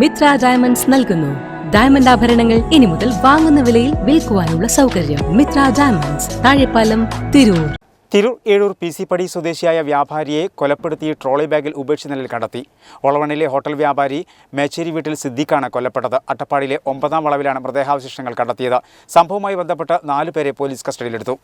Mitra diamonds നൽകുന്നു. Diamond ആഭരണങ്ങൾ ഇനി മുതൽ വാങ്ങുന്ന വിലയിൽ വിൽക്കുവാനുള്ള സൗകര്യം Mithra diamonds Thazhepalam Tirur. Tirur Ezhur P C പടി സ്വദേശിയായ വ്യാപാരിയെ കൊലപ്പെടുത്തി ട്രോളി ബാഗിൽ ഉപേക്ഷിച്ച നിലയിൽ കണ്ടെത്തി. ഒളവണ്ണിലെ ഹോട്ടൽ വ്യാപാരി മേച്ചേരി വീട്ടിൽ സിദ്ദിഖാണ് കൊല്ലപ്പെട്ടത് അട്ടപ്പാടിയിലെ ഒമ്പതാം വളവിലാണ് മൃതദേഹാവശിഷ്ടങ്ങൾ കണ്ടെത്തിയത്. സംഭവവുമായി ബന്ധപ്പെട്ട് നാലു പേരെ പോലീസ് കസ്റ്റഡിയിലെടുത്തു.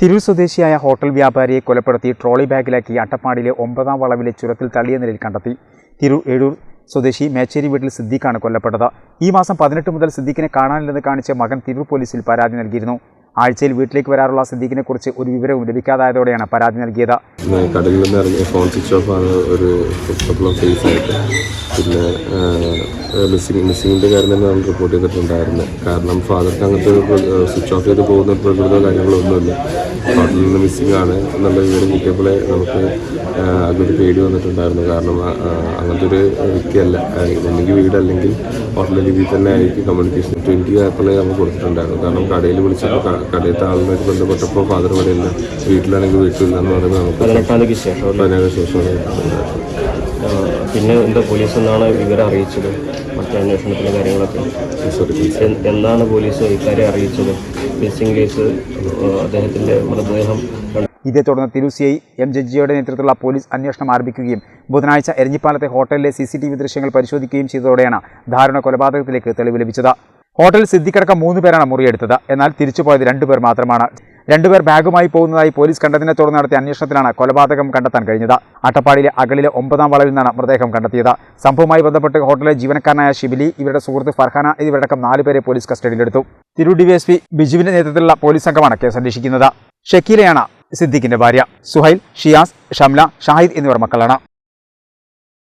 തിരൂർ സ്വദേശിയായ ഹോട്ടൽ വ്യാപാരിയെ കൊലപ്പെടുത്തി ട്രോളി ബാഗിലാക്കി അട്ടപ്പാടിയിലെ ഒമ്പതാം വളവിലെ ചുരത്തിൽ തള്ളിയ നിലയിൽ കണ്ടെത്തി. തിരൂർ ഏഴൂർ സ്വദേശി മേച്ചേരി വീട്ടിൽ സിദ്ദീഖാണ് കൊല്ലപ്പെട്ടത്. ഈ മാസം പതിനെട്ട് മുതൽ സിദ്ദീഖിനെ കാണാനില്ലെന്ന് കാണിച്ച മകൻ തിരൂർ പോലീസിൽ പരാതി നൽകിയിരുന്നു. ആഴ്ചയിൽ വീട്ടിലേക്ക് വരാറുള്ള സിദ്ദീഖിനെക്കുറിച്ച് ഒരു വിവരവും ലഭിക്കാതായതോടെയാണ് പരാതി നൽകിയത്. കടയിൽ നിന്ന് ഇറങ്ങിയ ഫോൺ സ്വിച്ച് ഓഫ് ആണ് ഒരു പ്രോബ്ലം ഡേയ്സ് ആയിട്ട്. പിന്നെ മിസ്സിങ് മിസ്സിങ്ങിന്റെ കാര്യം തന്നെ നമ്മൾ റിപ്പോർട്ട് ചെയ്തിട്ടുണ്ടായിരുന്നു കാരണം ഫാദർക്ക് അങ്ങനത്തെ ഒരു സ്വിച്ച് ഓഫ് ചെയ്ത് പോകുന്ന ഒരു പ്രകൃതോ കാര്യങ്ങളോ ഒന്നുമില്ല. ഹോട്ടലിൽ നിന്ന് മിസ്സിംഗ് ആണ് എന്നുള്ള വിവരം കിട്ടിയപ്പോഴേ നമുക്ക് അതൊരു പേടി വന്നിട്ടുണ്ടായിരുന്നു. കാരണം അങ്ങനത്തെ ഒരു വ്യക്തിയല്ല. ഒന്നെങ്കിൽ വീട് അല്ലെങ്കിൽ ഹോട്ടലിലെ രീതിയിൽ തന്നെ ആയിരിക്കും കമ്മ്യൂണിക്കേഷൻ ട്വന്റി ആപ്പിളെ നമ്മൾ കൊടുത്തിട്ടുണ്ടായിരുന്നു. കാരണം കടയിൽ വിളിച്ചപ്പോൾ കടയിലത്തെ ആളുമായിട്ട് ബന്ധപ്പെട്ടപ്പോൾ ഫാദർ പറയില്ല വീട്ടിലാണെങ്കിൽ വീട്ടിലില്ല എന്ന് പറയുമ്പോൾ നമുക്ക് പതിനെട്ടാം ശേഷം പിന്നെ എന്താ പോലീസ് എന്നാണ് വിവരം അറിയിച്ചത്? മറ്റു അന്വേഷണത്തിന്റെ കാര്യങ്ങളൊക്കെ? എന്താണ് എന്നാണ് പോലീസ് ഇക്കാര്യം അറിയിച്ചത്? മിസ്സിംഗ് കേസ് അദ്ദേഹത്തിന്റെ അദ്ദേഹത്തിന്റെ മൃതദേഹം ഇതേ തുടർന്ന് സി ഐ എം ജഡ്ജിയുടെ നേതൃത്വത്തിലുള്ള പോലീസ് അന്വേഷണം ആരംഭിക്കുകയും ബുധനാഴ്ച എരഞ്ഞിപ്പാലത്തെ ഹോട്ടലിലെ സി സി ടി വി ദൃശ്യങ്ങൾ പരിശോധിക്കുകയും ചെയ്തതോടെയാണ് ധാരണ കൊലപാതകത്തിലേക്ക് തെളിവ് ലഭിച്ചത്. ഹോട്ടലിൽ സിദ്ദിഖടക്കം മൂന്ന് പേരാണ് മുറിയെടുത്തത്. എന്നാൽ തിരിച്ചുപോയത് രണ്ടുപേർ മാത്രമാണ്. രണ്ടുപേർ ബാഗുമായി പോകുന്നതായി പോലീസ് കണ്ടതിനെ തുടർന്ന് നടത്തിയ അന്വേഷണത്തിലാണ് കൊലപാതകം കണ്ടെത്താൻ കഴിഞ്ഞത്. അട്ടപ്പാടിയിലെ അകലിലെ ഒമ്പതാം വളവിൽ നിന്നാണ് മൃതദേഹം കണ്ടെത്തിയത്. സംഭവവുമായി ബന്ധപ്പെട്ട് ഹോട്ടലിലെ ജീവനക്കാരനായ ഷിബിലി ഇവരുടെ സുഹൃത്ത് ഫർഹാന എന്നിവരടക്കം നാലുപേരെ പോലീസ് കസ്റ്റഡിയിലെടുത്തു. തിരൂർ ഡിവൈഎസ്പി ബിജുവിന്റെ നേതൃത്വത്തിലുള്ള പോലീസ് സംഘമാണ് കേസ് അന്വേഷിക്കുന്നത് ഷക്കീലയാണ് സിദ്ദിഖിന്റെ ഭാര്യ. സുഹൈൽ ഷിയാസ് ഷംല ഷാഹിദ് എന്നിവർ മക്കളാണ്.